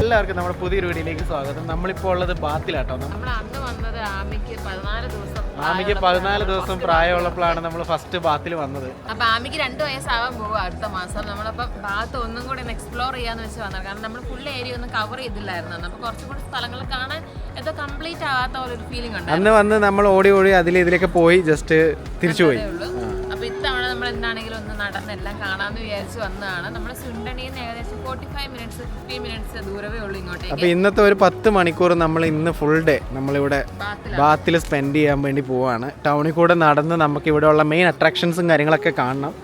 എല്ലാവർക്കും നമ്മുടെ പുതിയൊരു വീഡിയോയിലേക്ക് സ്വാഗതം. നമ്മളിപ്പോൾ ഉള്ളത് ബാത്തിലാട്ടോ. നമ്മ- നമ്മൾ അന്ന് വന്നത് ആമിക്ക് പതിനാല് ദിവസം ആമിക്ക് പതിനാല് ദിവസം പ്രായമുള്ളപ്പോഴാണ് നമ്മൾ ഫസ്റ്റ് ബാത്തിൽ വന്നത്. അപ്പൊ ആമിക്ക് രണ്ട് വയസ്സാവാൻ പോകും അടുത്ത മാസം. നമ്മളപ്പോ ബാത്ത് ഒന്നും കൂടി ഒന്ന് എക്സ്പ്ലോർ ചെയ്യാന്ന് വെച്ച് വന്നത് കാരണം നമ്മൾ ഫുൾ ഏരിയ ഒന്നും കവർ ചെയ്തില്ലായിരുന്നു. അപ്പൊ കുറച്ചും കൂടി സ്ഥലങ്ങൾ കാണാൻ എന്തോ കംപ്ലീറ്റ് ആവാത്ത പോലെ ഒരു ഫീലിംഗ് ഉണ്ട് അന്ന് വന്ന് നമ്മൾ ഓടി ഓടി അതിൽ ഇതിലേക്ക് പോയി ജസ്റ്റ് തിരിച്ചുപോയി എല്ലാം കാണാമെന്ന് വിചാരിച്ച് വന്നതാണ്. നമ്മുടെ സുണ്ടണിയിൽ നിന്ന് ഏകദേശം forty five minutes fifty minutes ദൂരവേ ഉള്ളൂ ഇങ്ങോട്ടേക്ക്. അപ്പോൾ ഇന്നത്തെ ഒരു പത്ത് മണിക്കൂർ നമ്മൾ ഇന്ന് ഫുൾ ഡേ നമ്മളിവിടെ ബാത്തിൽ സ്പെൻഡ് ചെയ്യാൻ വേണ്ടി പോവാണ്. ടൗണിൽ കൂടെ നടന്ന് നമുക്ക് ഇവിടെ ഉള്ള മെയിൻ അട്രാക്ഷൻസും കാര്യങ്ങളൊക്കെ കാണണം.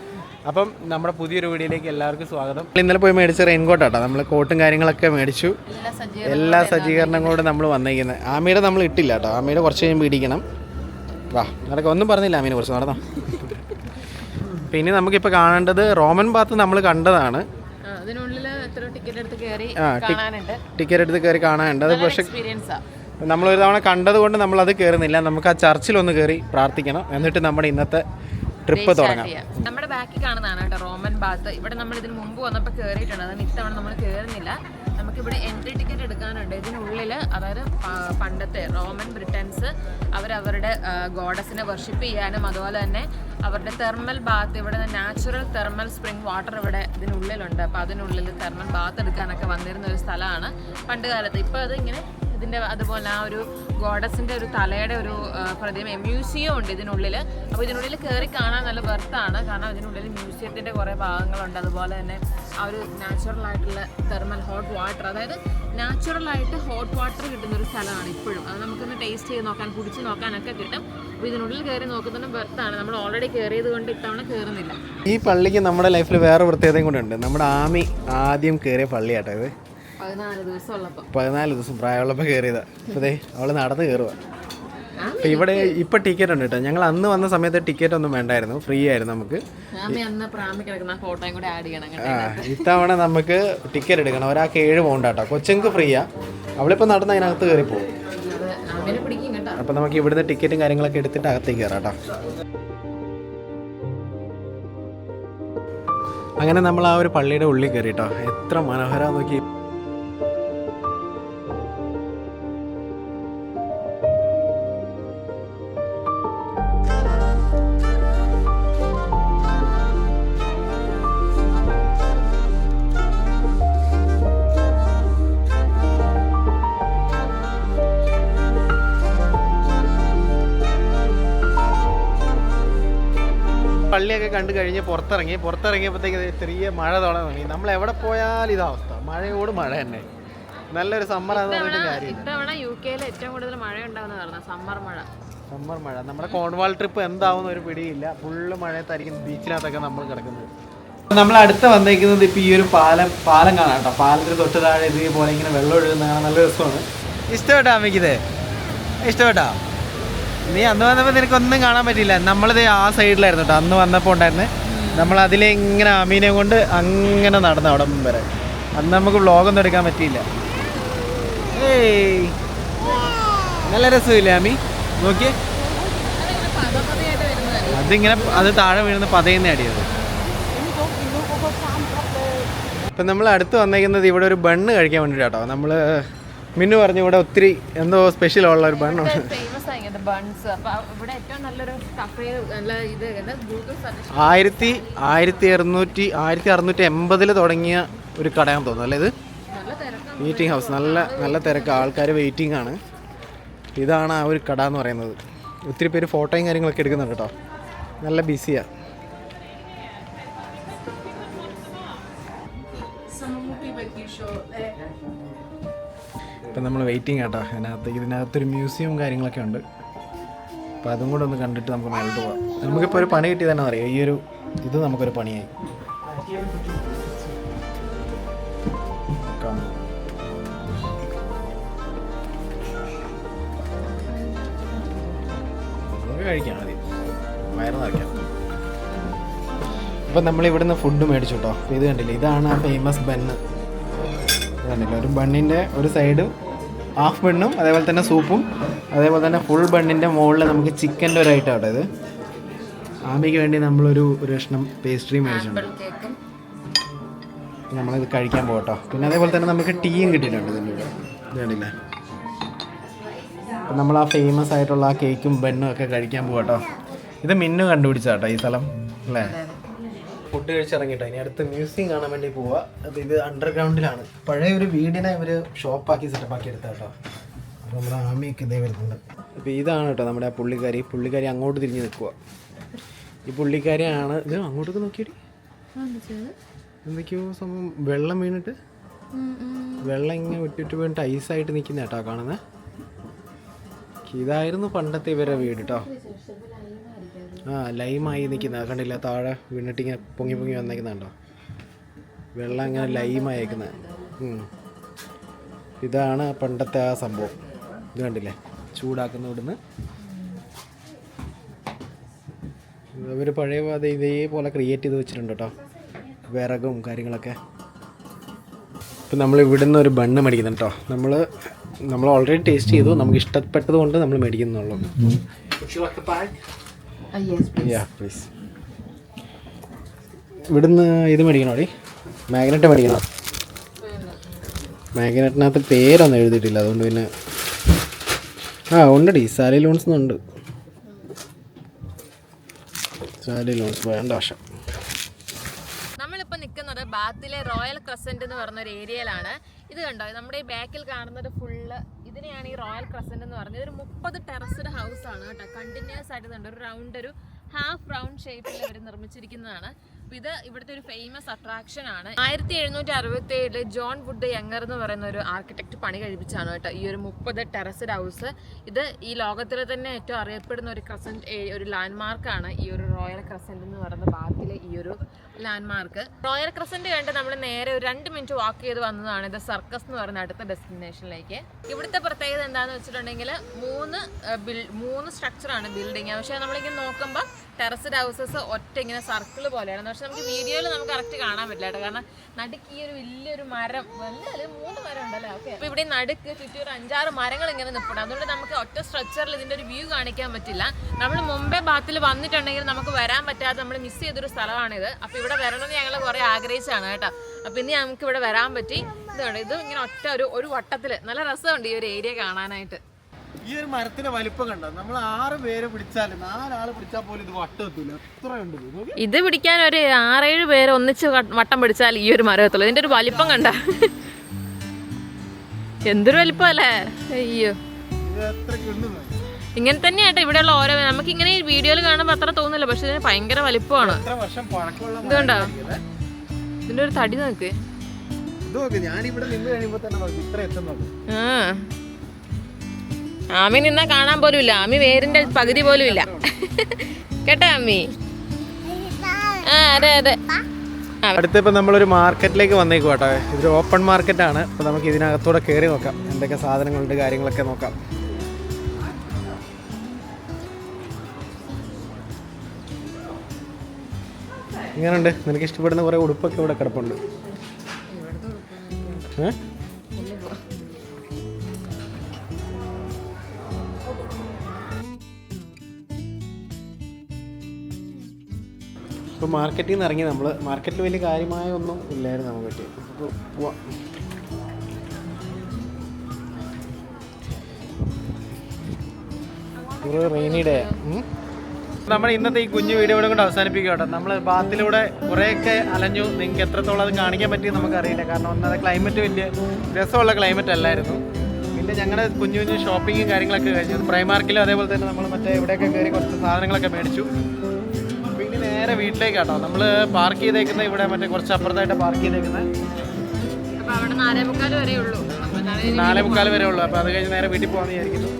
അപ്പം നമ്മുടെ പുതിയൊരു വീഡിയോയിലേക്ക് എല്ലാവർക്കും സ്വാഗതം. ഇന്നലെ പോയി മേടിച്ച റെയിൻ ആട്ടോ. നമ്മൾ കോട്ടും കാര്യങ്ങളൊക്കെ മേടിച്ചു. എല്ലാ സജ്ജീകരണം കൂടെ നമ്മൾ വന്നേക്കുന്നത് ആമയുടെ നമ്മൾ ഇട്ടില്ല കേട്ടോ. ആമയുടെ കുറച്ച് കഴിയുമ്പോൾ ഇടിക്കണം. വാ നടക്കാം. ഒന്നും പറഞ്ഞില്ല ആമീനെ കുറിച്ച്. നടന്നോ. പിന്നെ നമുക്കിപ്പോൾ കാണേണ്ടത് റോമൻ ബാത്ത് നമ്മൾ കണ്ടതാണ്. ടിക്കറ്റ് എടുത്ത് കയറി കാണാനുണ്ട്. അത് പക്ഷേ നമ്മളൊരു നമ്മൾ ഒരു തവണ കണ്ടത് കൊണ്ട് നമ്മൾ അത് കയറുന്നില്ല നമുക്ക് ആ ചർച്ചിലൊന്ന് കയറി പ്രാർത്ഥിക്കണം. എന്നിട്ട് നമ്മുടെ ഇന്നത്തെ ട്രിപ്പ് തുടങ്ങാം. നമ്മുടെ ബാക്കിൽ കാണുന്നതാണ് കേട്ടോ റോമൻ ബാത്ത് ഇവിടെ നമ്മൾ ഇതിന് മുമ്പ് വന്നപ്പോൾ കയറിയിട്ടുണ്ട് അതാണ് ഇത്തവണ നമ്മൾ കയറുന്നില്ല നമുക്കിവിടെ എൻട്രി ടിക്കറ്റ് എടുക്കാനുണ്ട്. ഇതിനുള്ളിൽ അതായത് പണ്ടത്തെ റോമൻ ബ്രിട്ടൻസ് അവരവരുടെ ഗോഡസിനെ വർഷിപ്പ് ചെയ്യാനും അതുപോലെ തന്നെ അവരുടെ തെർമൽ ബാത്ത് ഇവിടെ നാച്ചുറൽ തെർമൽ സ്പ്രിംഗ് വാട്ടർ ഇവിടെ ഇതിനുള്ളിലുണ്ട്. അപ്പോൾ അതിനുള്ളിൽ തെർമൽ ബാത്ത് എടുക്കാനൊക്കെ വന്നിരുന്ന ഒരു സ്ഥലമാണ് പണ്ട് കാലത്ത്. ഇപ്പോൾ അത് ഇങ്ങനെ ഇതിന്റെ അതുപോലെ ആ ഒരു ഗോഡസിന്റെ ഒരു തലയുടെ ഒരു പ്രതിമ മ്യൂസിയം ഉണ്ട് ഇതിനുള്ളിൽ അപ്പോൾ ഇതിനുള്ളിൽ കയറി കാണാൻ നല്ല വെർത്താണ്. കാരണം ഇതിനുള്ളിൽ മ്യൂസിയത്തിന്റെ കുറേ ഭാഗങ്ങളുണ്ട്. അതുപോലെ തന്നെ ആ ഒരു നാച്ചുറൽ ആയിട്ടുള്ള തെർമൽ ഹോട്ട് വാട്ടർ അതായത് നാച്ചുറലായിട്ട് ഹോട്ട് വാട്ടർ കിട്ടുന്ന ഒരു സ്ഥലമാണ് ഇപ്പോഴും. അത് നമുക്കൊന്ന് ടേസ്റ്റ് ചെയ്ത് നോക്കാൻ കുടിച്ച് നോക്കാനൊക്കെ കിട്ടും. അപ്പോൾ ഇതിനുള്ളിൽ കയറി നോക്കുന്നതിന് ബർത്താണ് നമ്മൾ ഓൾറെഡി കയറിയത് കൊണ്ട് ഇത്തവണ കയറുന്നില്ല ഈ പള്ളിക്ക് നമ്മുടെ ലൈഫിൽ വേറെ പ്രത്യേകതയും കൂടെ ഉണ്ട്. നമ്മുടെ ആമി ആദ്യം കയറിയ പള്ളിയാട്ടോ ഇത്. പതിനാല് ദിവസം പ്രായമുള്ളപ്പോൾ കയറിയതാ ദേ അവൾ നടന്ന് കയറുക അപ്പൊ ഇവിടെ ഇപ്പൊ ടിക്കറ്റ് ഉണ്ട് കേട്ടോ. ഞങ്ങൾ അന്ന് വന്ന സമയത്ത് ടിക്കറ്റ് ഒന്നും വേണ്ടായിരുന്നു. ഫ്രീ ആയിരുന്നു നമുക്ക്. ഇത്തവണ നമുക്ക് ടിക്കറ്റ് എടുക്കണം. ഒരാൾക്ക് ഏഴ് പോകണ്ട കേട്ടോ കൊച്ചുങ്ങൾക്ക് ഫ്രീയാ അവളിപ്പോൾ നടന്ന് അതിനകത്ത് കയറി പോകും. അപ്പൊ നമുക്ക് ഇവിടുന്ന് ടിക്കറ്റും കാര്യങ്ങളൊക്കെ എടുത്തിട്ട് അകത്തേക്ക് കയറാം കേട്ടോ. അങ്ങനെ നമ്മൾ ആ ഒരു പള്ളിയുടെ ഉള്ളിൽ കയറി കേട്ടോ. എത്ര മനോഹരം നോക്കി. പള്ളിയൊക്കെ കണ്ടു കഴിഞ്ഞ് പുറത്തിറങ്ങി പുറത്തിറങ്ങിയപ്പോഴത്തേക്ക് ചെറിയ മഴ തുടങ്ങി. നമ്മൾ എവിടെ പോയാലും ഇതാ അവസ്ഥ. മഴയോട് മഴ തന്നെ. നല്ലൊരു സമ്മർ ആണ് ഇത്തവണ യു കെയിൽ ഏറ്റവും കൂടുതൽ മഴ ഉണ്ടാവുന്ന പറഞ്ഞ സമ്മർ മഴ. സമ്മർ മഴ. നമ്മുടെ കോൺവാൾ ട്രിപ്പ് എന്താവും ഒരു പിടിയില്ല. ഫുള്ള് മഴയത്തായിരിക്കും ബീച്ചിനകത്തൊക്കെ നമ്മൾ കിടക്കുന്നത്. നമ്മൾ അടുത്ത് വന്നേക്കുന്നത് ഇപ്പൊ ഈ ഒരു പാലം പാലം കാണാം കേട്ടോ. പാലത്തിന് തൊട്ട് താഴെ ഇതേപോലെ ഇങ്ങനെ വെള്ളം ഒഴുകുന്ന കാണാൻ നല്ല രസമാണ്. ഇഷ്ടപ്പെട്ടോ അമ്മയ്ക്കിത് ഇഷ്ടപ്പെട്ടോ? നീ അന്ന് വന്നപ്പോൾ നിനക്കൊന്നും കാണാൻ പറ്റിയില്ല. നമ്മളിത് ആ സൈഡിലായിരുന്നു കേട്ടോ അന്ന് വന്നപ്പോൾ ഉണ്ടായിരുന്നു. നമ്മൾ അതിലെ ഇങ്ങനെ അമീനെ കൊണ്ട് അങ്ങനെ നടന്നു അവിടെ വരെ. അന്ന് നമുക്ക് വ്ളോഗൊന്നും എടുക്കാൻ പറ്റിയില്ല. ഏയ്. നല്ല രസമില്ലേ അമി? നോക്കിയേ. അതിങ്ങനെ അത് താഴെ വീഴുന്ന പതയുന്ന അടിയത് ഇപ്പം നമ്മൾ അടുത്ത് വന്നേക്കുന്നത് ഇവിടെ ഒരു ബണ്ണ് കഴിക്കാൻ വേണ്ടിയിട്ടാട്ടോ നമ്മൾ മിന്നു പറഞ്ഞു ഇവിടെ ഒത്തിരി എന്തോ സ്പെഷ്യൽ ഉള്ള ഒരു ബണ്ണുണ്ട്. ബൺസ് ഇവിടെ ഏറ്റവും നല്ലൊരു കഫേ നല്ല ഇത് ഗൂഗിൾ ആയിരത്തി ആയിരത്തി അറുന്നൂറ്റി ആയിരത്തി അറുന്നൂറ്റി എൺപതിൽ തുടങ്ങിയ ഒരു കടയാണ് തോന്നുന്നു അല്ലേ ഇത്? മീറ്റിംഗ് ഹൗസ് നല്ല നല്ല തിരക്ക്. ആൾക്കാർ വെയിറ്റിംഗ് ആണ്. ഇതാണ് ആ ഒരു കട എന്ന് പറയുന്നത്. ഒത്തിരി പേര് ഫോട്ടോയും കാര്യങ്ങളൊക്കെ എടുക്കുന്നുണ്ട് കേട്ടോ. നല്ല ബിസിയാണ് ഇപ്പം നമ്മൾ വെയിറ്റിംഗ് കേട്ടോ. അതിനകത്ത് ഇതിനകത്തൊരു മ്യൂസിയവും കാര്യങ്ങളൊക്കെ ഉണ്ട്. അപ്പോൾ അതും കൂടെ ഒന്ന് കണ്ടിട്ട് നമുക്ക് മുന്നോട്ട് പോകാം നമുക്കിപ്പോൾ ഒരു പണി കിട്ടിയതെന്നു അറിയാം ഈ ഒരു ഇത് നമുക്കൊരു പണിയായി. കഴിക്കാം ആദ്യം. വയറ് നിറയ്ക്കാം. അപ്പം നമ്മൾ ഇവിടുന്ന് ഫുഡ് മേടിച്ചു കേട്ടോ ഇത് കണ്ടില്ലേ? ഇതാണ് ആ ഫേമസ് ബണ്ണ്. കണ്ടില്ലേ? ഒരു ബണ്ണിന്റെ ഒരു സൈഡും ഹാഫ് ബണ്ണും അതേപോലെ തന്നെ സൂപ്പും അതേപോലെ തന്നെ ഫുൾ ബണ്ണിന്റെ മുകളിൽ നമുക്ക് ചിക്കന്റെ ഒരു ഐറ്റം കേട്ടോ ഇത്. ആമിക്ക് വേണ്ടി നമ്മളൊരു ഒരു കഷ്ണം പേസ്ട്രിയും മേടിച്ചിട്ടുണ്ട് നമ്മളിത് കഴിക്കാൻ പോകട്ടോ. പിന്നെ അതേപോലെ തന്നെ നമുക്ക് ടീയും കിട്ടിയിട്ടുണ്ട് ഇതിന്റെ കൂടെ അപ്പം നമ്മൾ ആ ഫേമസ് ആയിട്ടുള്ള ആ കേക്കും ബണ്ണും ഒക്കെ കഴിക്കാൻ പോകട്ടോ. ഇത് മിന്നു കണ്ടുപിടിച്ചാട്ടോ ഈ സ്ഥലം അല്ലേ? ഫുഡ് കഴിച്ചിറങ്ങിട്ടോ ഇനി അടുത്ത് മ്യൂസിയം കാണാൻ വേണ്ടി പോവാ. അപ്പോൾ ഇത് അണ്ടർഗ്രൗണ്ടിലാണ് പഴയ ഒരു വീടിനെ ഇവർ ഷോപ്പാക്കി സെറ്റപ്പാക്കി എടുത്ത കേട്ടോ അപ്പോൾ നമ്മുടെ ആമിയൊക്കെ ഇതേ വരുന്നുണ്ട്. അപ്പോൾ ഇതാണ് കേട്ടോ നമ്മുടെ ആ പുള്ളിക്കാരി. പുള്ളിക്കാരി അങ്ങോട്ട് തിരിഞ്ഞ് നിൽക്കുക ഈ പുള്ളിക്കാരിയാണ് ഇത് അങ്ങോട്ടൊക്കെ നോക്കിയടി. എന്തൊക്കെയോ സംഭവം. വെള്ളം വീണിട്ട് വെള്ളം ഇങ്ങനെ വിട്ടിട്ട് വീണിട്ട് ഐസായിട്ട് നിൽക്കുന്ന കേട്ടോ കാണുന്നേ. ഇതായിരുന്നു പണ്ടത്തെ ഇവരെ വീട് കേട്ടോ ആ ലൈമായി നിൽക്കുന്ന കണ്ടില്ല? താഴെ വീണിട്ട് ഇങ്ങനെ പൊങ്ങി പൊങ്ങി വന്നേക്കുന്നുണ്ടോ? വെള്ളം ഇങ്ങനെ ലൈമായി നിൽക്കുന്നത് ഇതാണ് പണ്ടത്തെ ആ സംഭവം. ഇത് കണ്ടില്ലേ? ചൂടാക്കുന്ന ഇവിടുന്ന്. അവർ പഴയ അത് ഇതേപോലെ ക്രിയേറ്റ് ചെയ്ത് വെച്ചിട്ടുണ്ട് കേട്ടോ. വിറകും കാര്യങ്ങളൊക്കെ. ഇപ്പം നമ്മൾ ഇവിടുന്ന് ഒരു ബണ്ണ് മേടിക്കുന്നുണ്ട് കേട്ടോ. നമ്മൾ നമ്മൾ ഓൾറെഡി ടേസ്റ്റ് ചെയ്തു. നമുക്ക് ഇഷ്ടപ്പെട്ടത് കൊണ്ട് നമ്മൾ മേടിക്കുന്നുള്ളൂ. യാ പ്ലീസ് ഇവിടുന്ന് ഇത് മേടിക്കണോടി മാഗ്നറ്റ് മേടിക്കണം? മാഗ്നറ്റിനകത്ത് പേരൊന്നും എഴുതിയിട്ടില്ല. അതുകൊണ്ട് പിന്നെ ആ ഉണ്ടടി. സാലി ലോൺസ് ഉണ്ട്. സാലി ലോൺസ് വേണ്ട ആവശ്യം. നമ്മളിപ്പോൾ നിൽക്കുന്നത് ബാത്തിലെ റോയൽ ക്രസന്റ് എന്ന് പറഞ്ഞൊരു ഏരിയയിലാണ്. ഇത് കണ്ടോ? നമ്മുടെ ഈ ബാക്കിൽ കാണുന്നത് ഫുള്ള് ഇതിനെയാണ് ഈ റോയൽ ക്രസന്റ് എന്ന് പറഞ്ഞത്. ഒരു മുപ്പത് ടെറസ്ഡ് ഹൗസ് ആണ് കേട്ടോ. കണ്ടിന്യൂസ് ആയിട്ട് ഒരു റൗണ്ട് ഒരു ഹാഫ് റൗണ്ട് ഷേപ്പിൽ അവർ നിർമ്മിച്ചിരിക്കുന്നതാണ്. ഇത് ഇവിടുത്തെ ഒരു ഫേമസ് അട്രാക്ഷൻ ആണ്. ആയിരത്തി എഴുന്നൂറ്റി അറുപത്തി ഏഴിൽ ജോൺ വുഡ് യങ്ങർ എന്ന് പറയുന്ന ഒരു ആർക്കിടെക്ട് പണി കഴിപ്പിച്ചാണ് കേട്ടോ ഈ ഒരു മുപ്പത് ടെറസ്ഡ് ഹൗസ് ഇത് ഈ ലോകത്തിലെ തന്നെ ഏറ്റവും അറിയപ്പെടുന്ന ഒരു ക്രസന്റ് ഒരു ലാൻഡ്മാർക്കാണ് ഈ ഒരു റോയൽ ക്രസന്റ് എന്ന് പറയുന്ന ബാത്തിലെ ഈ ഒരു ലാൻഡ്മാർക്ക് റോയൽ ക്രസന്റ് കണ്ട് നമ്മൾ നേരെ ഒരു രണ്ട് മിനിറ്റ് വാക്ക് ചെയ്ത് വന്നതാണ് ഇത് സർക്കസ് എന്ന് പറയുന്ന അടുത്ത ഡെസ്റ്റിനേഷനിലേക്ക് ഇവിടുത്തെ പ്രത്യേകത എന്താണെന്ന് വെച്ചിട്ടുണ്ടെങ്കിൽ മൂന്ന് ബിൽ- മൂന്ന് സ്ട്രക്ചറാണ് ബിൽഡിങ് പക്ഷേ നമ്മളിങ്ങനെ നോക്കുമ്പോൾ ടെറസ്ഡ് ഹൗസസ് ഒറ്റ ഇങ്ങനെ സർക്കിൾ പോലെയാണ് പക്ഷെ നമുക്ക് വീഡിയോയിൽ നമുക്ക് കറക്റ്റ് കാണാൻ പറ്റില്ല കേട്ടോ. കാരണം നടുക്ക് ഈ ഒരു വലിയൊരു മരം വലിയ മൂന്ന് മരം ഉണ്ടല്ലേ? ഓക്കെ. അപ്പോൾ ഇവിടെ നടുക്ക് ചുറ്റും ഒരു അഞ്ചാറ് മരങ്ങൾ ഇങ്ങനെ നിൽപ്പുണ്ട് അതുകൊണ്ട് നമുക്ക് ഒറ്റ സ്ട്രക്ചറിൽ ഇതിന്റെ ഒരു വ്യൂ കാണിക്കാൻ പറ്റില്ല. നമ്മൾ മുമ്പേ ബാത്തിൽ വന്നിട്ടുണ്ടെങ്കിൽ നമുക്ക് വരാൻ പറ്റാതെ നമ്മൾ മിസ് ചെയ്തൊരു സ്ഥലമാണിത്. അപ്പോൾ ഇവിടെ വരണമെന്ന് ഞങ്ങൾ കുറേ ആഗ്രഹിച്ചാണ് കേട്ടോ. അപ്പോൾ ഇനി നമുക്ക് ഇവിടെ വരാൻ പറ്റി. ഇതുണ്ട് ഇത് ഇങ്ങനെ ഒറ്റ ഒരു ഒരു വട്ടത്തിൽ നല്ല രസമുണ്ട് ഈ ഒരു ഏരിയ കാണാനായിട്ട്. ഈ ഒരു മരത്തിന്റെ വലിപ്പം കണ്ടോ? നമ്മൾ ആറ് പേര് പിടിച്ചാലും നാലാൾ പിടിച്ചാൽ പോലും ഇത് വട്ടത്തില്ല എത്രയുണ്ട് അത്രയുണ്ട് ഇത്. പിടിക്കാൻ ഒരു ആറേഴ് പേര് ഒന്നിച്ച് വട്ടം പിടിച്ചാൽ ഈ ഒരു മരം എത്തുള്ളൂ. ഇതിന്റെ ഒരു വലിപ്പം കണ്ട. എന്തൊരു വലിപ്പം അല്ലേ അയ്യോ. ഇങ്ങനെ തന്നെയാട്ടെ ഇവിടെയുള്ള ഓരോ നമുക്ക് ഇങ്ങനെ ഈ വീഡിയോയിൽ കാണുമ്പോൾ അത്ര തോന്നില്ല പക്ഷെ ഇതിന് ഭയങ്കര വലിപ്പമാണ്. എത്ര വർഷം പഴക്കമുള്ള ഇത് കണ്ടോ? ഇതിന്റെ ഒരു തടി നോക്ക്. ഞാൻ ഇവിടെ നിന്ന് കഴിയുമ്പോ തന്നെ ഇത്ര എത്തുന്നത്. ആ. ആമി നിന്നാ കാണാൻ പോലും ഇല്ല ആമി വേരിന്റെ പകുതി പോലും ഇല്ല കേട്ടോ ആമി? ആ അതെ അതെ. അടുത്തിപ്പോ നമ്മളൊരു മാർക്കറ്റിലേക്ക് വന്നേക്കും കേട്ടോ. ഇതൊരു ഓപ്പൺ മാർക്കറ്റ് ആണ് അപ്പോൾ നമുക്ക് ഇതിനകത്തൂടെ കയറി നോക്കാം. എന്തൊക്കെ സാധനങ്ങളുണ്ട് കാര്യങ്ങളൊക്കെ നോക്കാം. ഇങ്ങനെയുണ്ട് നിനക്ക് ഇഷ്ടപ്പെടുന്ന കുറേ ഉടുപ്പൊക്കെ ഇവിടെ കിടപ്പുണ്ട്. ഏ? ഇപ്പോൾ മാർക്കറ്റിൽ നിന്ന് ഇറങ്ങി നമ്മൾ മാർക്കറ്റിൽ വലിയ കാര്യമായ ഒന്നും ഇല്ലായിരുന്നു നമുക്ക് പറ്റി അപ്പോൾ പോവാം ഒരു റെയിനി ഡേ നമ്മൾ ഇന്നത്തെ ഈ കുഞ്ഞു വീഡിയോ കൂടെ കൊണ്ട് അവസാനിപ്പിക്കുക കേട്ടോ. നമ്മൾ ബാത്തിലൂടെ കുറേയൊക്കെ അലഞ്ഞു. നിങ്ങൾക്ക് എത്രത്തോളം അത് കാണിക്കാൻ പറ്റി നമുക്കറിയില്ല കാരണം ഒന്നത് ക്ലൈമറ്റ് വലിയ രസമുള്ള ക്ലൈമറ്റ് അല്ലായിരുന്നു. പിന്നെ ഞങ്ങളുടെ കുഞ്ഞു കുഞ്ഞു ഷോപ്പിങ്ങും കാര്യങ്ങളൊക്കെ കഴിഞ്ഞു. പ്രൈമാർക്കിലും അതേപോലെ തന്നെ നമ്മൾ മറ്റേ ഇവിടെയൊക്കെ കയറി കുറച്ച് സാധനങ്ങളൊക്കെ മേടിച്ചു. നേരെ വീട്ടിലേക്ക് കേട്ടോ നമ്മൾ പാർക്ക് ചെയ്തേക്കുന്നത് ഇവിടെ മറ്റേ കുറച്ച് അപ്പുറത്തായിട്ട് പാർക്ക് ചെയ്തേക്കുന്നത് അപ്പൊ അപ്പൊ നാലേ മുക്കാൽ വരെ ഉള്ളൂ. അപ്പോൾ അത് കഴിഞ്ഞ് നേരെ വീട്ടിൽ പോകാമെന്ന് വിചാരിക്കുന്നു.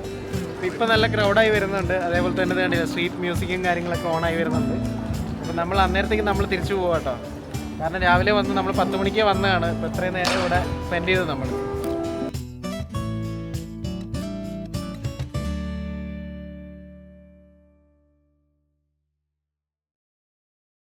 അപ്പോൾ നല്ല ക്രൗഡായി വരുന്നുണ്ട്. അതേപോലെ തന്നെ വേണ്ടി സ്ട്രീറ്റ് മ്യൂസിക്കും കാര്യങ്ങളൊക്കെ ഓണായി വരുന്നുണ്ട്. അപ്പോൾ നമ്മൾ അന്നേരത്തേക്ക് നമ്മൾ തിരിച്ചു പോകാം കേട്ടോ കാരണം രാവിലെ വന്ന് നമ്മൾ പത്ത് മണിക്ക് വന്നതാണ്. ഇപ്പോൾ ഇത്രയും നേരം ഇവിടെ സ്പെൻഡ് ചെയ്തത് നമ്മൾ.